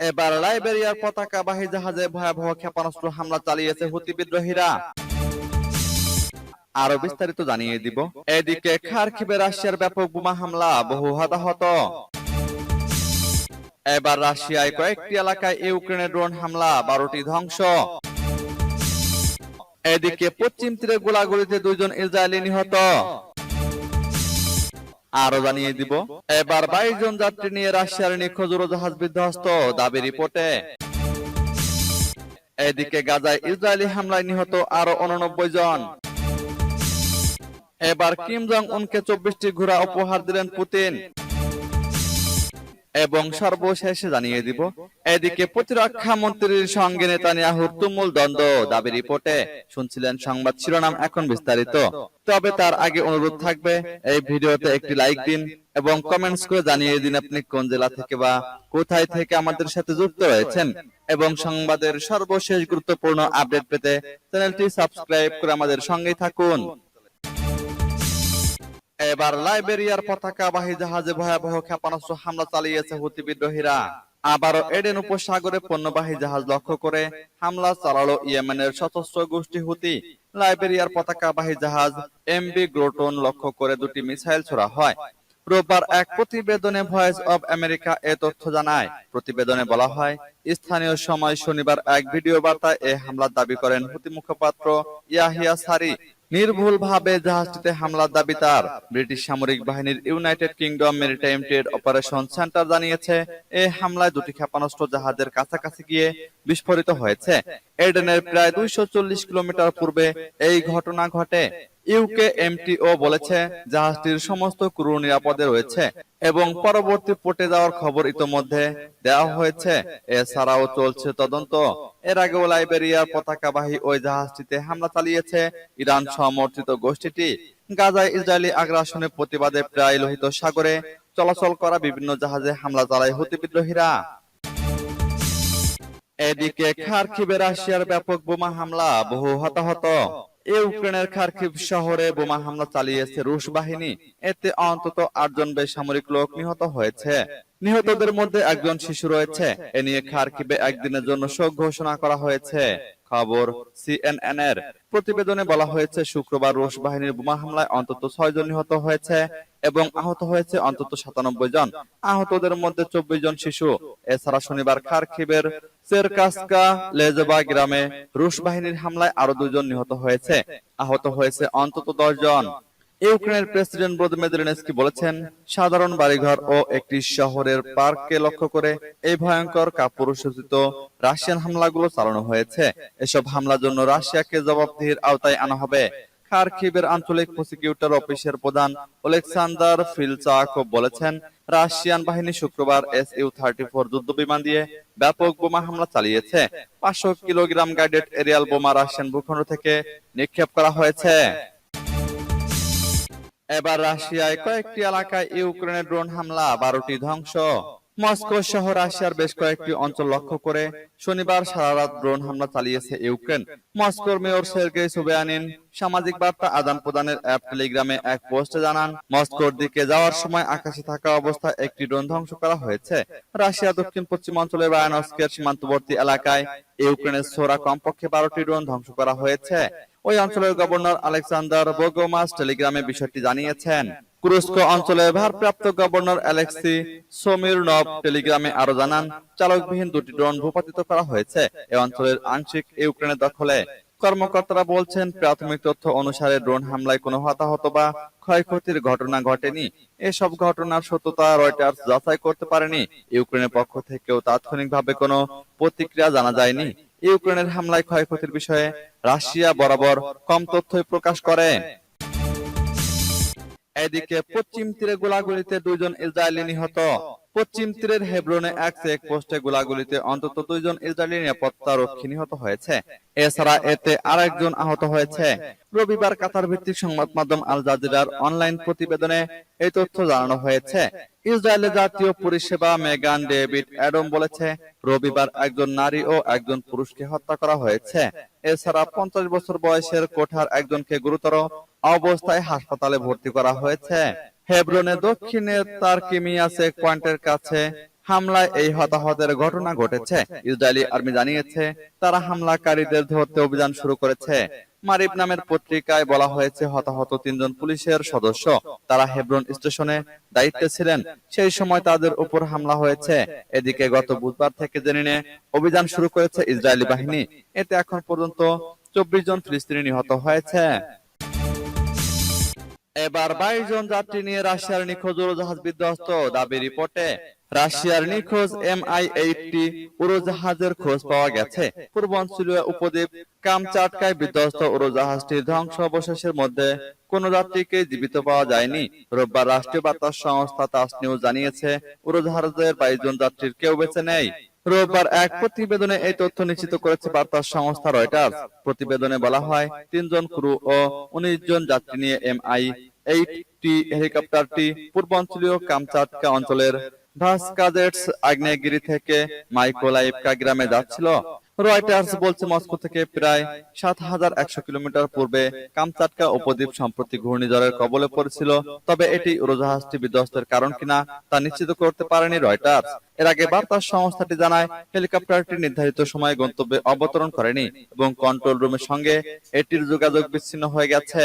এবার লাইবেরিয়ার পতাকাবাহী জাহাজে ভয়াবহ ক্ষেপণাস্ত্র হামলা চালিয়েছে হুতি বিদ্রোহীরা। আরও বিস্তারিত জানিয়ে দিব। এদিকে খারখিবে রাশিয়ার ব্যাপক বোমা হামলা, বহু হতাহত। এবার রাশিয়ায় কয়েকটি এলাকায় ইউক্রেনের ড্রোন হামলা, বারোটি ধ্বংস। এদিকে পশ্চিম তীরে গোলাগুলিতে দুইজন ইসরায়েলি নিহত। আরও জানিয়ে দিব, এবার বাইশ জন যাত্রী নিয়ে রাশিয়ার নিখোঁজ উড়োজাহাজ বিধ্বস্ত দাবি রিপোর্টে। এদিকে গাজায় ইসরায়েলি হামলায় নিহত আরও উননব্বই জন। এবার কিম জং উনকে চব্বিশটি ঘোড়া উপহার দিলেন পুতিন। এবং সর্বশেষে জানিয়ে দিব এদিকে প্রতিরক্ষা মন্ত্রীর সঙ্গে নেতানিয়াহুর তুমুল দ্বন্দ্ব দাবি রিপোর্টে। শুনছিলেন সংবাদ শিরোনাম এখন বিস্তারিত। তবে তার আগে অনুরোধ থাকবে এই ভিডিওতে একটি লাইক দিন এবং কমেন্টস করে জানিয়ে দিন আপনি কোন জেলা থেকে বা কোথায় থেকে আমাদের সাথে যুক্ত রয়েছেন এবং সংবাদের সর্বশেষ গুরুত্বপূর্ণ আপডেট পেতে চ্যানেলটি সাবস্ক্রাইব করে আমাদের সঙ্গেই থাকুন। এবার লাইবেরিয়ার পতাকাবাহী জাহাজে ভয়াবহ ক্ষেপণাস্ত্র হামলা চালিয়েছে হুতি বিদ্রোহীরা। আবারও এডেন উপসাগরে পণ্যবাহী জাহাজ লক্ষ্য করে হামলা চালালো ইয়েমেনের সশস্ত্র গোষ্ঠী হুতি। লাইবেরিয়ার পতাকাবাহী জাহাজ এমবি গ্রোটন লক্ষ্য করে দুটি মিসাইল ছোড়া হয়। রোববার এক প্রতিবেদনে ভয়েস অব আমেরিকা এ তথ্য জানায়। প্রতিবেদনে বলা হয়, স্থানীয় সময় শনিবার এক ভিডিও বার্তায় এ হামলার দাবি করেন হুতি মুখপাত্র ইয়াহিয়া সারি। নির্ভুলভাবে জাহাজটিতে হামলার দাবি তার। ব্রিটিশ সামরিক বাহিনীর United Kingdom maritime trade operation centre জানিয়েছে এই হামলায় দুটি ক্ষেপণাস্ত্র জাহাজের কাছাকাছি গিয়ে বিস্ফোরিত হয়েছে। এডেনের প্রায় দুইশো কিলোমিটার পূর্বে এই ঘটনা ঘটে। ইউকে এমটিও বলেছে, জাহাজটির সমস্ত ক্রু নিরাপদে রয়েছে এবং পরবর্তী পটে যাওয়ার খবর ইতোমধ্যে দেওয়া হয়েছে। এছাড়াও চলছে তদন্ত। এর আগেও লাইবেরিয়ার পতাকাবাহী ওই জাহাজটিতে হামলা চালিয়েছে। ইরান সমর্থিত গোষ্ঠীটি গাজায় ইসরায়েলি আগ্রাসনের প্রতিবাদে প্রায় লোহিত সাগরে চলাচল করা বিভিন্ন জাহাজে হামলা চালায় হুতি বিদ্রোহীরা। এদিকে খারখিবে রাশিয়ার ব্যাপক বোমা হামলা বহু হতাহত। ইউক্রেনের খারকিভ শহরে বোমা হামলা চালিয়েছে রুশ বাহিনী। এতে অন্তত আটজন বেসামরিক লোক নিহত হয়েছে। নিহতদের মধ্যে একজন শিশু রয়েছে। এ নিয়ে খারকিবে একদিনের জন্য শোক ঘোষণা করা হয়েছে। খবর সিএনএন এর প্রতিবেদনে বলা হয়েছে, শুক্রবার রুশ বাহিনীর বোমা হামলায় অন্তত ছয় জন নিহত হয়েছে এবং আহত হয়েছে অন্তত সাতানব্বই জন। আহতদের মধ্যে চব্বিশ জন শিশু। এছাড়া শনিবার খারখিবের সেরকাসকা লেজবা গ্রামে রুশ বাহিনীর হামলায় আরও দুজন নিহত হয়েছে। আহত হয়েছে অন্তত দশ জন। ইউক্রেনের প্রেসিডেন্ট ভ্লাদিমির জেলেনস্কি বলেছেন, সাধারণ বাড়িঘর ও একটি শহরের পার্ককে লক্ষ্য করে এই ভয়ঙ্কর কাপুরুষোচিত রাশিয়ান হামলাগুলো চালানো হয়েছে। এসব হামলার জন্য রাশিয়াকে জবাবদিহির আওতায় আনা হবে। খারকিবের আঞ্চলিক প্রসিকিউটর অফিসের প্রধান ওলেকসান্দার ফিলচাকো বলেছেন, রাশিয়ান বাহিনী শুক্রবার এস ইউ থার্টি ফোর যুদ্ধ বিমান দিয়ে ব্যাপক বোমা হামলা চালিয়েছে। পাঁচশো কিলোগ্রাম গাইডেড এরিয়াল বোমা রাশিয়ান ভূখণ্ড থেকে নিক্ষেপ করা হয়েছে। এবার রাশিয়ায় কয়েকটি এলাকায় ইউক্রেনের ড্রোন হামলা, বারোটি ধ্বংস। মস্কো সহ রাশিয়ার বেশ কয়েকটি অঞ্চল লক্ষ্য করে শনিবার সারা রাত ড্রোন হামলা চালিয়েছে ইউক্রেন। মস্কোর মেয়র সের্গেই সুবেয়ানিন সামাজিক বার্তা আদান প্রদানের অ্যাপ টেলিগ্রামে এক পোস্টে জানান, মস্কোর দিকে যাওয়ার সময় আকাশে থাকা অবস্থায় একটি ড্রোন ধ্বংস করা হয়েছে। রাশিয়া দক্ষিণ পশ্চিম অঞ্চলের বায়ানস্কের সীমান্তবর্তী এলাকায় ইউক্রেনের সোরা কমপক্ষে বারোটি ড্রোন ধ্বংস করা হয়েছে। ওই অঞ্চলের গভর্নর আলেকজান্ডার বোগোমাস টেলিগ্রামে বিষয়টি জানিয়েছেন। কুরস্ক অঞ্চলের ভারপ্রাপ্ত গভর্নর অ্যালেক্সি সোমিরনভ টেলিগ্রামে আরও জানান, চালকবিহীন দুটি ড্রোন ভূপাতিত করা হয়েছে এ অঞ্চলের আংশিক ইউক্রেনের দখলে। কর্মকর্তারা বলছেন, প্রাথমিক তথ্য অনুসারে ড্রোন হামলায় কোনো হতাহত বা ক্ষয়ক্ষতির ঘটনা ঘটেনি। এসব ঘটনার সত্যতা রয়টার্স যাচাই করতে পারেনি। ইউক্রেনের পক্ষ থেকেও তাৎক্ষণিকভাবে কোনো প্রতিক্রিয়া জানা যায়নি। ইউক্রেনের হামলায় ক্ষয়ক্ষতির বিষয়ে রাশিয়া বরাবর কম তথ্যই প্রকাশ করে। এদিকে পশ্চিম তীরে গোলাগুলিতে দুইজন ইসরায়েলি নিহত। পশ্চিম তীরের হেব্রনে এক চেক পোস্টে গোলাগুলিতে অন্তত দুইজন ইসরায়েলি নিরাপত্তা রক্ষী নিহত হয়েছে। এছাড়া এতে আরেকজন আহত হয়েছে। রবিবার কাতার ভিত্তিক সংবাদ মাধ্যম আল জাজিরার অনলাইন প্রতিবেদনে এই তথ্য জানানো হয়েছে। ইসরায়েলের জাতীয় পরিষেবা মেগান ডেভিড অ্যাডম বলেছে, রবিবার একজন নারী ও একজন পুরুষকে হত্যা করা হয়েছে। এছাড়া পঞ্চাশ বছর বয়সের কোঠার একজনকে গুরুতর অবস্থায় হাসপাতালে ভর্তি করা হয়েছে। হেব্রনে দক্ষিণে তার কিমিয়া চেক পয়েন্টের কাছে হামলায় এই হতাহতের ঘটনা ঘটেছে। ইসরায়েলি আর্মি জানিয়েছে, তারা হামলাকারীদের ধরতে অভিযান শুরু করেছে। মারিব নামের পত্রিকায় বলা হয়েছে, হতাহত তিনজন পুলিশের সদস্য। তারা হেব্রন স্টেশনে দায়িত্বে ছিলেন। সেই সময় তাদের উপর হামলা হয়েছে। এদিকে গত বুধবার থেকে জেনে নিয়ে অভিযান শুরু করেছে ইসরায়েলি বাহিনী। এতে এখন পর্যন্ত চব্বিশ জন ফিলিস্তিনি নিহত হয়েছে। এবার বাইশ জন যাত্রী নিয়ে রাশিয়ার নিখোঁজ উড়োজাহাজ বিধ্বস্ত। দাবি রিপোর্টে, রাশিয়ার নিখোঁজ এম আই এইটটি উড়োজাহাজের খোঁজ পাওয়া গেছে। পূর্বাঞ্চলীয় উপদ্বীপ কামচাটকায় বিধ্বস্ত উড়োজাহাজটির ধ্বংসাবশেষের মধ্যে কোন যাত্রীকে জীবিত পাওয়া যায়নি। রোববার রাষ্ট্রীয় বার্তা সংস্থা তাস নিউজ জানিয়েছে, উড়োজাহাজের বাইশ জন যাত্রীর কেউ বেঁচে নেই। রোববার এক প্রতিবেদনে এই তথ্য নিশ্চিত করেছে বার্তা সংস্থা রয়টার্স। প্রতিবেদনে বলা হয় তিনজন ক্রু ও উনিশ জন যাত্রী নিয়ে এম আই এইট টি হেলিকপ্টারটি পূর্বাঞ্চলীয় কামচাটকা অঞ্চলের ভাস্কাজেটস আগ্নেয়গিরি থেকে মাইকোলাইভকা গ্রামে যাচ্ছিল। রয়টার্স বলছে মস্কো থেকে প্রায় সাত হাজার একশো কিলোমিটার পূর্বে কামচাটকা উপদ্বীপ সম্প্রতি ঘূর্ণিঝড়ের কবলে পড়েছিল। তবে এটি উড়োজাহাজটি বিধ্বস্তের কারণ কিনা তা নিশ্চিত করতে পারেনি রয়টার্স। এর আগে বার্তা সংস্থাটি জানায় হেলিকপ্টারটি নির্ধারিত সময়ে গন্তব্যে অবতরণ করেনি এবং কন্ট্রোল রুমের সঙ্গে এটির যোগাযোগ বিচ্ছিন্ন হয়ে গেছে।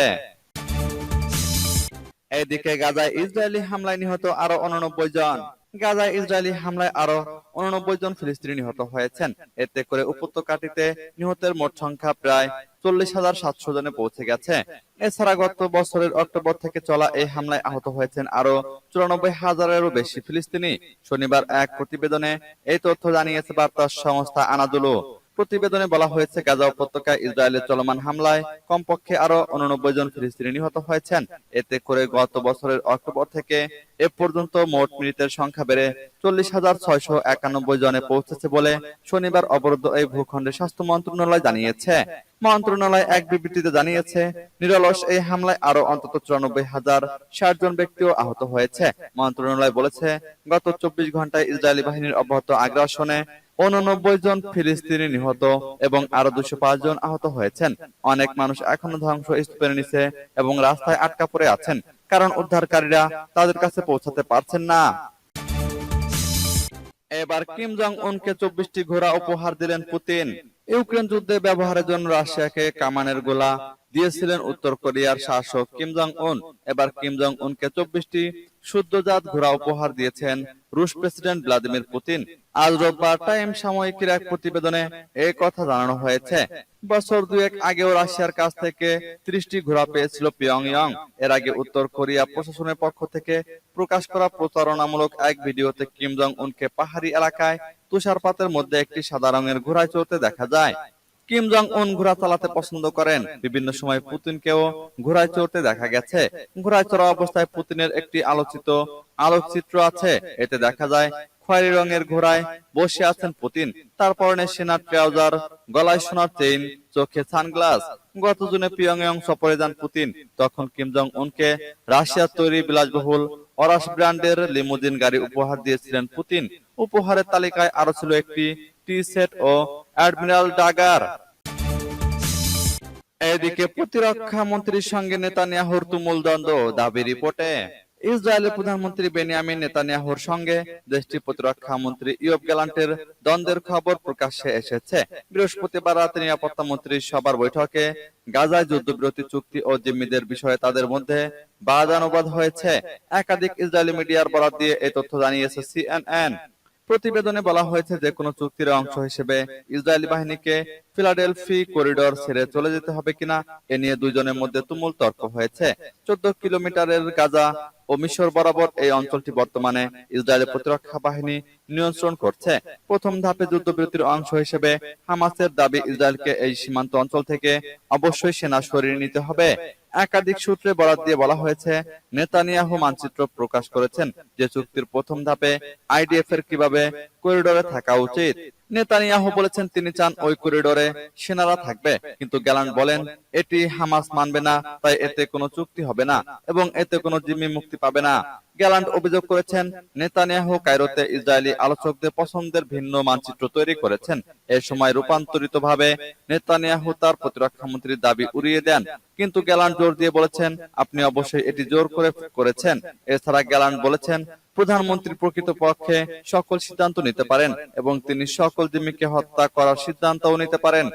এদিকে গাজায় ইসরায়েলি হামলায় নিহত আরও উননব্বই জন। গাজায় ইসরায়েলি হামলায় আরও উননব্বই জন ফিলিস্তিনি নিহত হয়েছেন। এতে করে উপত্যকাটিতে নিহতের মোট সংখ্যা প্রায় চল্লিশ হাজার সাতশো জনে পৌঁছে গেছে। এছাড়া গত বছরের অক্টোবর থেকে চলা এই হামলায় আহত হয়েছেন আরও চুরানব্বই হাজারেরও বেশি ফিলিস্তিনি। শনিবার এক প্রতিবেদনে এই তথ্য জানিয়েছে বার্তা সংস্থা আনাদুলু প্রতিবেদনে বলা হয়েছে, গাজা উপত্যকায় ইসরায়েলের চলমান হামলায় কমপক্ষে আরও উননব্বই জন ফিলিস্তিনি নিহত হয়েছেন। এতে করে গত বছরের অক্টোবর থেকে এ পর্যন্ত মোট মৃতের সংখ্যা বেড়ে চল্লিশ হাজার ছয়শো একানব্বই জনে পৌঁছেছে বলে শনিবার অবরুদ্ধ এই ভূখণ্ডের স্বাস্থ্য মন্ত্রণালয় জানিয়েছে। মন্ত্রণালয় এক বিবৃতিতে জানিয়েছে, নিরলস এই হামলায় আরও অন্তত চুরানব্বই হাজার ষাট জন ব্যক্তিও আহত হয়েছে। মন্ত্রণালয় বলেছে, গত চব্বিশ ঘন্টায় ইসরায়েলি বাহিনীর অব্যাহত আগ্রাসনে উননব্বই জন ফিলিস্তিনি নিহত এবং আরও দুশো পাঁচ জন আহত হয়েছেন। অনেক মানুষ এখনও ধ্বংস স্তূপের নিচে এবং রাস্তায় আটকা পড়ে আছেন, কারণ উদ্ধারকারীরা তাদের কাছে পৌঁছাতে পারছেন না। এবার কিম জং উনকে চব্বিশটি ঘোড়া উপহার দিলেন পুতিন। ইউক্রেন যুদ্ধে ব্যবহারের জন্য রাশিয়াকে কামানের গোলা দিয়েছিলেন উত্তর কোরিয়ার শাসক কিম জং উন এবার কিম জং উনকে চব্বিশটি শুদ্ধজাত ঘোড়া উপহার দিয়েছেন রুশ প্রেসিডেন্ট ভ্লাদিমির পুতিন। আজ রোববার টাইম সাময়িকীর এক প্রতিবেদনে এই কথা জানানো হয়েছে। বছর দুয়েক আগেও রাশিয়ার কাছ থেকে ত্রিশটি ঘোড়া পেয়েছিল পিয়ংইয়ং। এর আগে উত্তর কোরিয়া প্রশাসনের পক্ষ থেকে প্রকাশ করা প্রচারণামূলক এক ভিডিওতে কিম জং উনকে পাহাড়ি এলাকায় তুষারপাতের মধ্যে একটি সাদা রঙের ঘোড়ায় চড়তে দেখা যায়। কিম জং উন ঘোড়া চালাতে পছন্দ করেন। বিভিন্ন সময় পুতিনকেও ঘোড়ায় চড়তে দেখা গেছে। ঘোড়ায় চড়া অবস্থায় পুতিনের একটি আলোচিত আলোকচিত্র আছে। এতে দেখা যায়, খয়েরি রঙের ঘোড়ায় বসে আছেন পুতিন। তার পরনে সেনার ট্রাউজার, গলায় সোনার চেইন, চোখে সানগ্লাস। গত জুনে পিয়ংইয়ং সফরে যান পুতিন। তখন কিম জং উনকে রাশিয়ার তৈরি বিলাসবহুল অরাস ব্র্যান্ডের লিমুজিন গাড়ি উপহার দিয়েছিলেন পুতিন। উপহারের তালিকায় আরও ছিল একটি টি সেট ও অ্যাডমিরাল ডাগার। এদিকে প্রতিরক্ষা মন্ত্রীর সঙ্গে নেতানিয়াহুর তুমুল দ্বন্দ্ব দাবি রিপোর্টে। ইসরায়েলের প্রধানমন্ত্রী বেনিয়ামিন নেতানিয়াহুর সঙ্গে দেশটির প্রতিরক্ষা মন্ত্রী ইয়ব গ্যালান্টের দ্বন্দ্বের খবর প্রকাশ্যে এসেছে। বৃহস্পতিবার রাতে নিরাপত্তা মন্ত্রীর সবার বৈঠকে গাজায় যুদ্ধবিরতি চুক্তি ও জিম্মিদের বিষয়ে তাদের মধ্যে বাদানুবাদ হয়েছে। একাধিক ইসরায়েলি মিডিয়ার বরাদ দিয়ে এই তথ্য জানিয়েছে সিএনএন। প্রতিবেদনে বলা হয়েছে যে কোনো চুক্তির অংশ হিসেবে ইসরায়েলি বাহিনীকে ফিলাডেলফি করিডোর ছেড়ে চলে যেতে হবে কিনা, এ নিয়ে দুইজনের মধ্যে তুমুল তর্ক হয়েছে। চোদ্দ কিলোমিটারের গাজা ও মিশর বরাবর এই অঞ্চলটি বর্তমানে ইসরায়েলের প্রতিরক্ষা বাহিনী নিয়ন্ত্রণ করছে। প্রথম ধাপে যুদ্ধবিরতির অংশ হিসেবে হামাসের দাবি ইসরায়েলকে এই সীমান্ত অঞ্চল থেকে অবশ্যই সেনা সরিয়ে নিতে হবে। একাধিক সূত্রে বরাদ দিয়ে বলা হয়েছে, নেতানিয়াহু মানচিত্র প্রকাশ করেছেন যে চুক্তির প্রথম ধাপে আইডিএফ এর কীভাবে করিডোরে থাকা উচিত। নেতানিয়াহু বলেছেন তিনি চান ওই করিডোরে সেনারা থাকবে। কিন্তু গ্যালান্ট বলেন, এটি হামাস মানবে না, তাই এতে কোনো চুক্তি হবে না এবং এতে কোনো জিম্মি মুক্তি পাবে না। গ্যালান্ট অভিযোগ করেছেন, নেতানিয়াহু কায়রোতে ইসরায়েলি আলোচকদের পছন্দের ভিন্ন মানচিত্র তৈরি করেছেন। এ সময় রূপান্তরিত ভাবে নেতানিয়াহু তার প্রতিরক্ষা মন্ত্রীর দাবি উড়িয়ে দেন। কিন্তু গ্যালান্ট জোর দিয়ে বলেছেন, আপনি অবশ্যই এটি জোর করে করেছেন। এছাড়া গ্যালান্ট বলেছেন প্রধানমন্ত্রী প্রকৃতপক্ষে সকল সিদ্ধান্ত নিতে পারেন এবং তিনি সকল জিম্মিকে হত্যা করার সিদ্ধান্তও নিতে পারেন।